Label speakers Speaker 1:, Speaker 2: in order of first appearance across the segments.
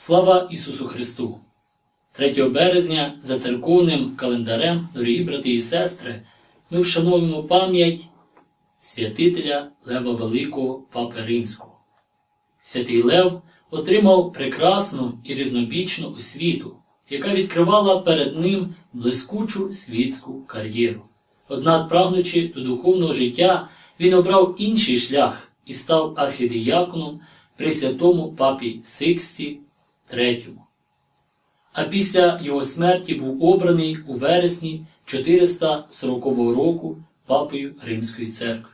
Speaker 1: Слава Ісусу Христу! 3 березня за церковним календарем, дорогі брати і сестри, ми вшановуємо пам'ять святителя Лева Великого Папи Римського. Святий Лев отримав прекрасну і різнобічну освіту, яка відкривала перед ним блискучу світську кар'єру. Однак, прагнучи до духовного життя, він обрав інший шлях і став архідіяконом при святому папі Сиксті III. А після його смерті був обраний у вересні 440 року папою Римської церкви.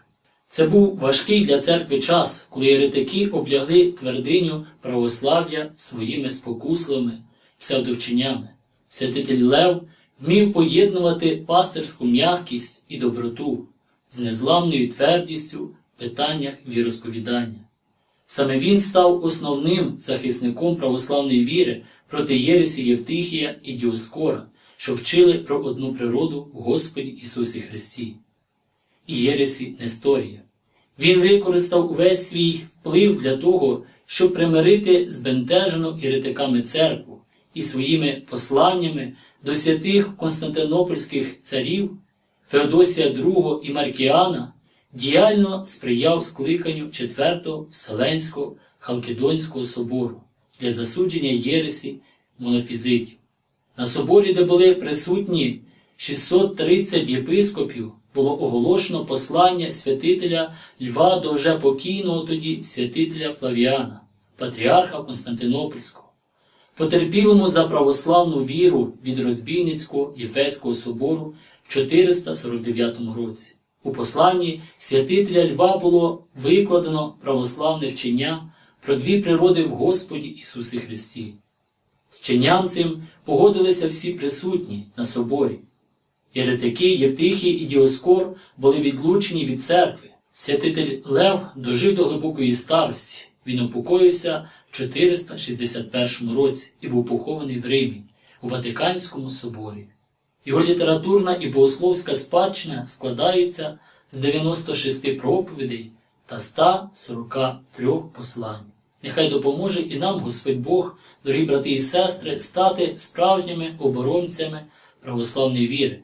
Speaker 1: Це був важкий для церкви час, коли еретики облягли твердиню православ'я своїми спокусливими псевдовченнями. Святитель Лев вмів поєднувати пастирську м'якість і доброту з незламною твердістю в питаннях віросповідання. Саме він став основним захисником православної віри проти Єресі Євтихія і Діоскора, що вчили про одну природу в Господі Ісусі Христі. І Єресі Несторія. Він використав увесь свій вплив для того, щоб примирити збентежену єретиками церкву і своїми посланнями до святих константинопольських царів Феодосія II і Маркіана діяльно сприяв скликанню Четвертого Вселенського Халкидонського собору для засудження Єресі монофізитів. На соборі, де були присутні 630 єпископів, було оголошено послання святителя Льва до вже покійного тоді святителя Флавіана, патріарха Константинопольського, потерпілому за православну віру від розбійницького Єфеського собору в 449 році. У посланні святителя Льва було викладено православне вчення про дві природи в Господі Ісусі Христі. З вченням цим погодилися всі присутні на соборі. Єретики, Євтихій і Діоскор були відлучені від церкви. Святитель Лев дожив до глибокої старості. Він упокоївся в 461 році і був похований в Римі, у Ватиканському соборі. Його літературна і богословська спадщина складається з 96 проповідей та 143 послань. Нехай допоможе і нам Господь Бог, дорогі брати і сестри, стати справжніми оборонцями православної віри,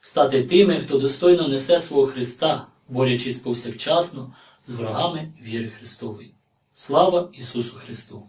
Speaker 1: стати тими, хто достойно несе свого Христа, борючись повсякчасно з ворогами віри Христової. Слава Ісусу Христу!